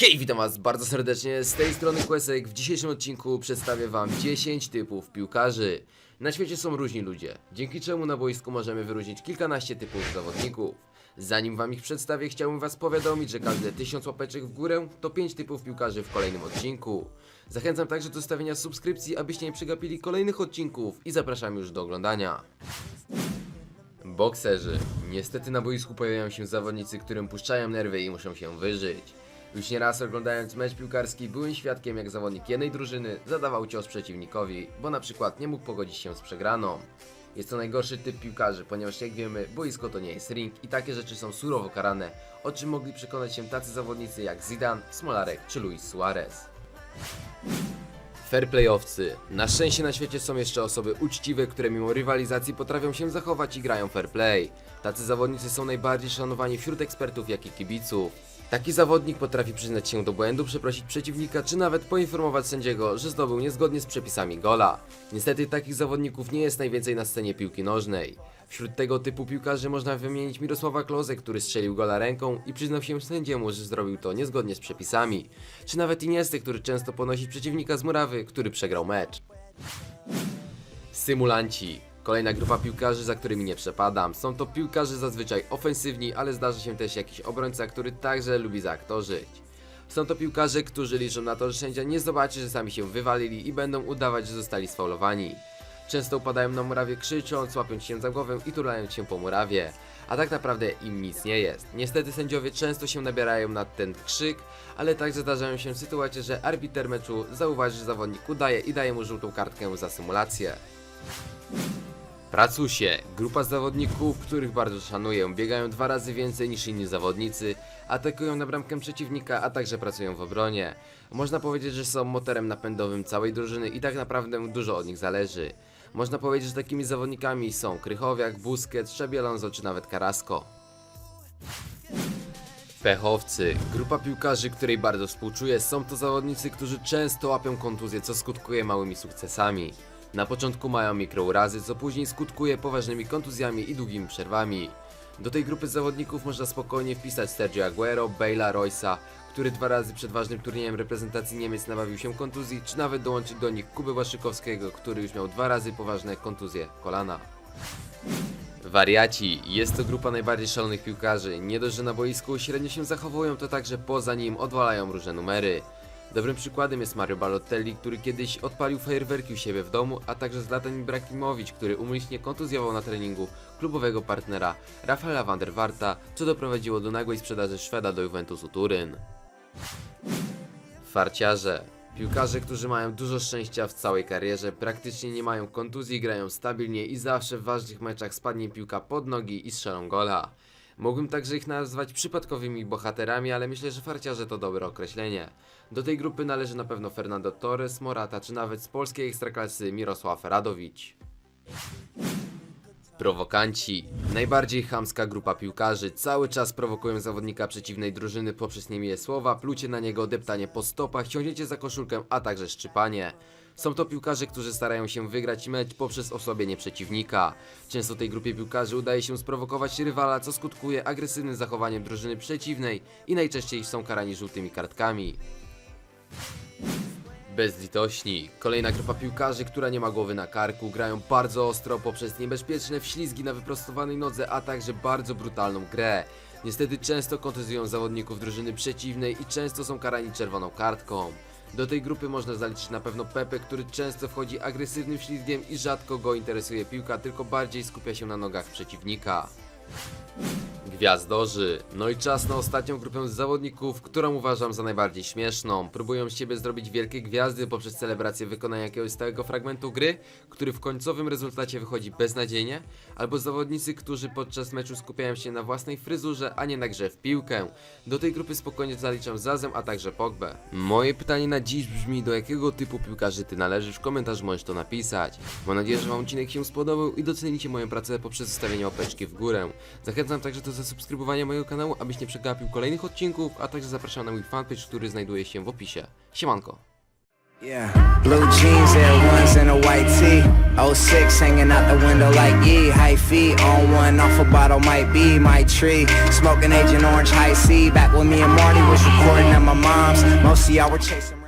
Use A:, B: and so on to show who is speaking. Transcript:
A: Hej, witam was bardzo serdecznie, z tej strony Kłesek. W dzisiejszym odcinku przedstawię wam 10 typów piłkarzy. Na świecie są różni ludzie, dzięki czemu na boisku możemy wyróżnić kilkanaście typów zawodników. Zanim wam ich przedstawię, chciałbym was powiadomić, że każde 1000 łapeczek w górę to 5 typów piłkarzy w kolejnym odcinku. Zachęcam także do stawienia subskrypcji, abyście nie przegapili kolejnych odcinków i zapraszam już do oglądania. Bokserzy. Niestety na boisku pojawiają się zawodnicy, którym puszczają nerwy i muszą się wyżyć. Już nieraz oglądając mecz piłkarski byłem świadkiem jak zawodnik jednej drużyny zadawał cios przeciwnikowi, bo na przykład nie mógł pogodzić się z przegraną. Jest to najgorszy typ piłkarzy, ponieważ jak wiemy, boisko to nie jest ring i takie rzeczy są surowo karane, o czym mogli przekonać się tacy zawodnicy jak Zidane, Smolarek czy Luis Suarez. Fairplayowcy. Na szczęście na świecie są jeszcze osoby uczciwe, które mimo rywalizacji potrafią się zachować i grają fair play. Tacy zawodnicy są najbardziej szanowani wśród ekspertów, jak i kibiców. Taki zawodnik potrafi przyznać się do błędu, przeprosić przeciwnika, czy nawet poinformować sędziego, że zdobył niezgodnie z przepisami gola. Niestety takich zawodników nie jest najwięcej na scenie piłki nożnej. Wśród tego typu piłkarzy można wymienić Mirosława Klozę, który strzelił gola ręką i przyznał się sędziemu, że zrobił to niezgodnie z przepisami. Czy nawet Iniesty, który często ponosi przeciwnika z murawy, który przegrał mecz. Symulanci. Kolejna grupa piłkarzy, za którymi nie przepadam. Są to piłkarze zazwyczaj ofensywni, ale zdarza się też jakiś obrońca, który także lubi zaaktorzyć. Są to piłkarze, którzy liczą na to, że sędzia nie zobaczy, że sami się wywalili i będą udawać, że zostali sfaulowani. Często upadają na murawie krzycząc, łapiąc się za głowę i turlając się po murawie. A tak naprawdę im nic nie jest. Niestety sędziowie często się nabierają na ten krzyk, ale także zdarzają się sytuacje, że arbiter meczu zauważy, że zawodnik udaje i daje mu żółtą kartkę za symulację. Pracusie, grupa zawodników, których bardzo szanuję, biegają dwa razy więcej niż inni zawodnicy, atakują na bramkę przeciwnika, a także pracują w obronie. Można powiedzieć, że są motorem napędowym całej drużyny i tak naprawdę dużo od nich zależy. Można powiedzieć, że takimi zawodnikami są Krychowiak, Busquets, Xabi Alonso czy nawet Carrasco. Pechowcy. Grupa piłkarzy, której bardzo współczuję, są to zawodnicy, którzy często łapią kontuzje, co skutkuje małymi sukcesami. Na początku mają mikrourazy, co później skutkuje poważnymi kontuzjami i długimi przerwami. Do tej grupy zawodników można spokojnie wpisać Sergio Aguero, Bale'a, Roysa, który dwa razy przed ważnym turniejem reprezentacji Niemiec nabawił się kontuzji, czy nawet dołączyć do nich Kuby Łaszykowskiego, który już miał dwa razy poważne kontuzje kolana. Wariaci. Jest to grupa najbardziej szalonych piłkarzy. Nie dość, że na boisku średnio się zachowują, to także poza nim odwalają różne numery. Dobrym przykładem jest Mario Balotelli, który kiedyś odpalił fajerwerki u siebie w domu, a także Zlatan Ibrahimowicz, który umyślnie kontuzjował na treningu klubowego partnera Rafaela van der Warta, co doprowadziło do nagłej sprzedaży Szweda do Juventusu Turyn. Farciarze. Piłkarze, którzy mają dużo szczęścia w całej karierze, praktycznie nie mają kontuzji, grają stabilnie i zawsze w ważnych meczach spadnie piłka pod nogi i strzelą gola. Mógłbym także ich nazwać przypadkowymi bohaterami, ale myślę, że farciarze to dobre określenie. Do tej grupy należy na pewno Fernando Torres, Morata czy nawet z polskiej ekstraklasy Mirosław Radowicz. Prowokanci. Najbardziej chamska grupa piłkarzy. Cały czas prowokują zawodnika przeciwnej drużyny poprzez niemiłe słowa, plucie na niego, deptanie po stopach, ciągnięcie za koszulkę, a także szczypanie. Są to piłkarze, którzy starają się wygrać mecz poprzez osłabienie przeciwnika. Często tej grupie piłkarzy udaje się sprowokować rywala, co skutkuje agresywnym zachowaniem drużyny przeciwnej i najczęściej są karani żółtymi kartkami. Bezlitośni. Kolejna grupa piłkarzy, która nie ma głowy na karku, grają bardzo ostro poprzez niebezpieczne wślizgi na wyprostowanej nodze, a także bardzo brutalną grę. Niestety często kontuzują zawodników drużyny przeciwnej i często są karani czerwoną kartką. Do tej grupy można zaliczyć na pewno Pepe, który często wchodzi agresywnym ślizgiem i rzadko go interesuje piłka, tylko bardziej skupia się na nogach przeciwnika. Gwiazdorzy. No i czas na ostatnią grupę zawodników, którą uważam za najbardziej śmieszną. Próbują z siebie zrobić wielkie gwiazdy poprzez celebrację wykonania jakiegoś stałego fragmentu gry, który w końcowym rezultacie wychodzi beznadziejnie, albo zawodnicy, którzy podczas meczu skupiają się na własnej fryzurze, a nie na grze w piłkę. Do tej grupy spokojnie zaliczam Zazem, a także Pogbę. Moje pytanie na dziś brzmi, do jakiego typu piłkarzy ty należysz? W komentarzu możesz to napisać. Mam nadzieję, że wam odcinek się spodobał i docenicie moją pracę poprzez zostawienie łapeczki w górę. Zachęcam także do zasubskrybowania mojego kanału, abyś nie przegapił kolejnych odcinków, a także zapraszam na mój fanpage, który znajduje się w opisie. Siemanko!
B: Yeah, blue jeans, Ones, a white tee. 06 hanging out the window like ye. High feet on one, off a bottle might be my tree. Smoking Agent Orange High C. Back when me and Marty was recording at my mom's. Most of y'all were chasing.